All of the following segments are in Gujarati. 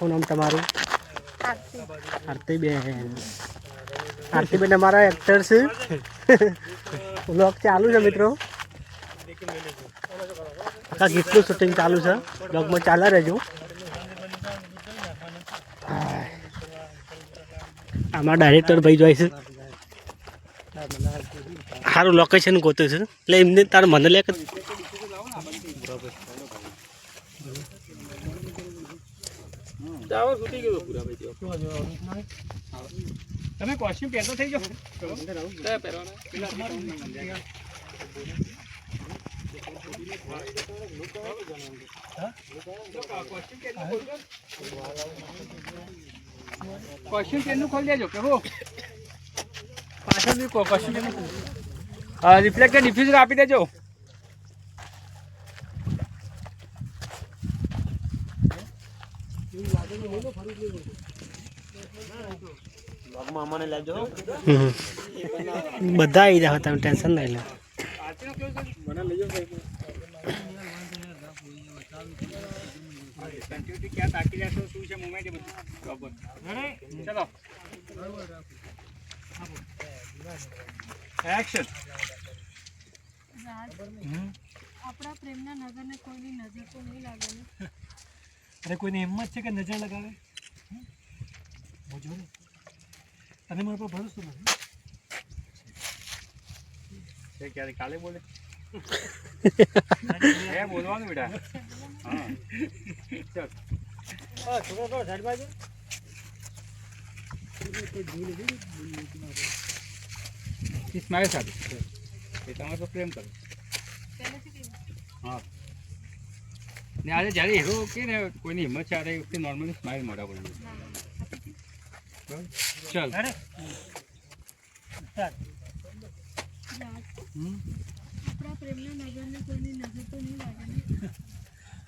શું નામ તમારું. આરતી. આરતીબેન. આરતીબેન અમારા એક્ટર છે. બ્લોગ ચાલુ છે મિત્રો. આખા ગીતનું શૂટિંગ ચાલુ છે. બ્લોગમાં ચાલા રહેજો. આમાં ડાયરેક્ટર ભાઈ જોઈ છે. સારું લોકેશન ગોતું છે. એટલે એમને તાર મને લે કે તમે કોસ્ટ્યુમ પહેરતો થઈ જાઓ. કોસ્ટ્યુમ પેનનું ખોલી દેજો કે હો પાછળ બી કો કોસ્ટ્યુમ પેનનું રિફ્લેક્ટર ડિફ્યુઝર આપી દેજો. બધા આવી જાવ તમે ટેન્શન નહીં લો કન્ટિન્યુટી ક્યાં તાકી રહેશો શું છે મુમેન્ટ એ બધું બરાબર ચલો એક્શન આપણા પ્રેમના નગરને કોઈની નજર તો નહીં લાગે ને? અરે કોઈની હિંમત છે કે નજર લગાવે? બોજો ને તને મારા પર ભરોસો નથી? ક્યારે કાલે બોલે? એ બોલવાનું બેટા. હા. ચાલ. સ્માઈલ સાથે? એ તમારે પર પ્રેમ કરો. હા. ને આજે જ્યારે હીરો કે ને કોઈની હિંમત છે ત્યારે વખતે નોર્મલી સ્માઇલ મોઢા પર ચાલ. અરે. આપણા પ્રેમના નગરને કોઈની નજર તો નહીં લાગે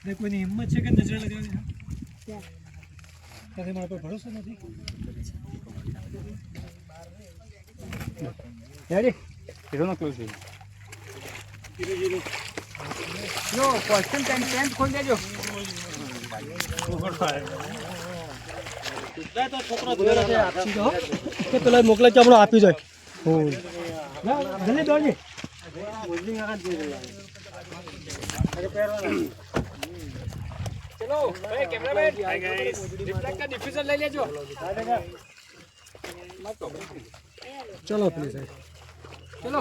ને. કોઈની હિંમત છે કે નજર લગાવી ત્યારે મારા પર ભરોસો નથી? રેડી હીરોનો ક્લોઝ છે. લો કોસ્ટ્યુમ પેન્ટ પેન્ટ ખોલી દેજો. પેલા મોકલે છે હમણાં આપી જાય. જલ્દી દોડજે. ચલો ભાઈ કેમેરામેન રિફ્લેક્ટર ડિફ્યુઝર લઈ લેજો. ચલો પ્લીઝ ચલો.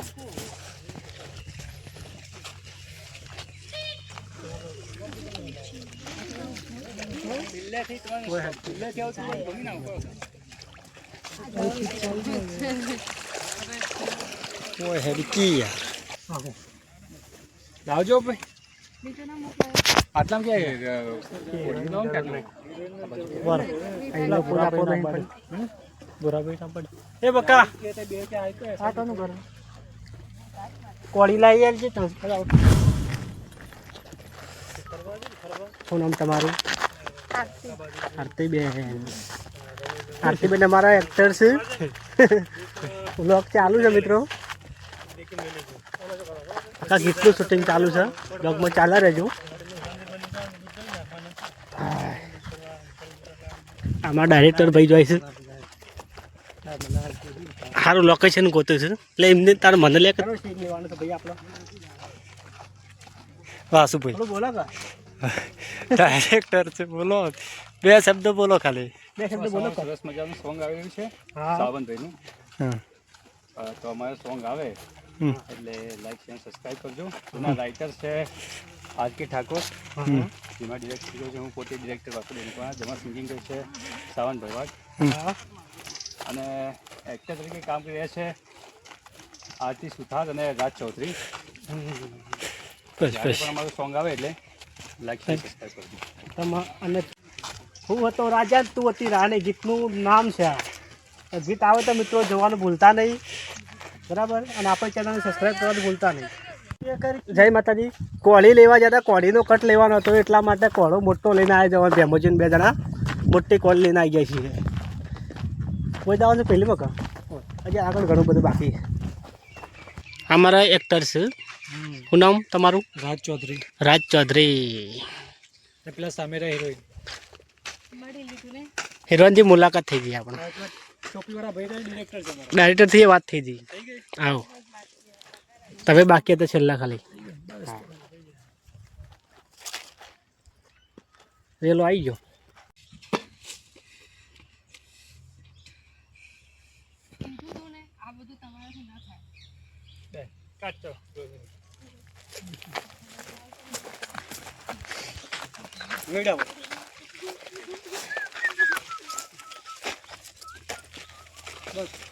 ઓય લાવજો ભાઈ. આટલામાં કે ઓળખી લો બર અહીંનો પૂરા પૂરા અહીં પડી બરાબર ના એ બકા આ કોનું ઘર કોળી નામ તમારું આરતી આરતીબેન આરતીબેન અમારા એક્ટર છે. બ્લોગ ચાલુ છે મિત્રો. આખા ગીતનું શૂટિંગ ચાલુ છે. બ્લોગમાં ચાલે રહેજો. આમાં ડાયરેક્ટર ભાઈ જોઈ છે. સારું લોકેશન ગોતું છે. એટલે એમને તાર મને લે કરો વાસુભાઈ. બોલો. ડાયરેક્ટર છે બોલો. બે શબ્દ બોલો ખાલી. બે શબ્દ બોલો સરસ મજાનું સોંગ આવેલું છે હા. તો અમારે સોંગ આવે. હમ. એટલે લાઈક શેર સબસ્ક્રાઈબ કરજો. એના રાઇટર છે આર કે ઠાકોર. જેમાં ડિરેક્ટ કર્યો છે હું પોતે ડિરેક્ટર વાસુ પણ જેમાં સિંગિંગ કરી છે સાવંતભાઈ ભરવાડ હા. અને એક્ટર તરીકે કામ કરી રહ્યા છે આરતી સુથાર અને રાજ ચૌધરી. જ્યારે પણ અમારું સોંગ આવે એટલે અને હું હતો રાજા તું હતી રાણી. ગીતનું નામ છે આ. ગીત આવે તો મિત્રો જોવાનું ભૂલતા નહીં. બરાબર? અને આપણી ચેનલને સબસ્ક્રાઈબ કરવાનું ભૂલતા નહીં. જય માતાજી. કોળી લેવા જતા કોળીનો કટ લેવાનો હતો. એટલા માટે કોળો મોટો લઈને આવી જવાનો. ભેમોજીને બે જણા મોટી કોળી લઈને આવી ગયા છીએ. કોઈ જવાનું પહેલી વખત? હજી આગળ ઘણું બધું બાકી અમારા એક્ટર છે શું નામ તમારું? રાજ ચૌધરી. રાજ ચૌધરી. પેલા સામે હિરોઈન લીધું મુલાકાત થઈ ગઈ આપણે. ચોકીવાળા ભાઈ ડિરેક્ટર છે મારા ડાયરેક્ટરથી વાત થઈ ગઈ. થઈ આવો. તમે બાકી હતા છેલ્લા ખાલી. રેલો આવી ગયો કીધું તું ને આ બધું તમારાથી ના થાય કાચો વેડાવો. બસ.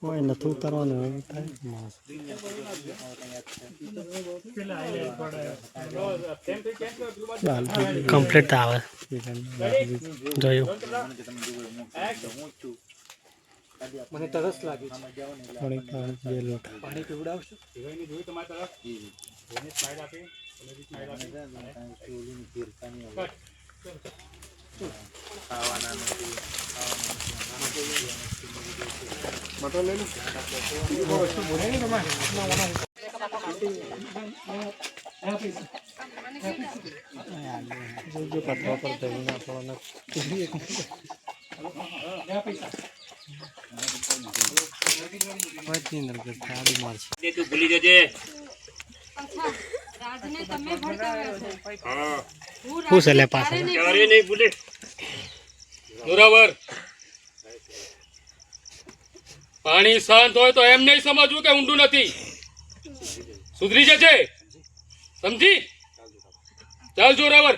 કોઈ નથી ઉતારવાનું એવું થાય કમ્પ્લીટ આવે જોયું મને તરસ લાગે છે પાણી બે લોટ પાણી પીવડાવશો હિરોઈનને જોયું તમારી તરફ હિરોઈને સ્માઈલ આપી તમે બી સ્માઈલ આપી જોજો કથવા પર થઈ નાખવાના પછી. અંદર સાડી મારશે તું ભૂલી જજે રાજને તમે ભડકાવ્યો હું સલે પાસે લે નહીં ભૂલે. મુરાવર પાણી શાંત હોય તો એમ નહીં સમજવું કે ઊંડું નથી. સુધરી જશે સમજી? ચાલ જોરાવર.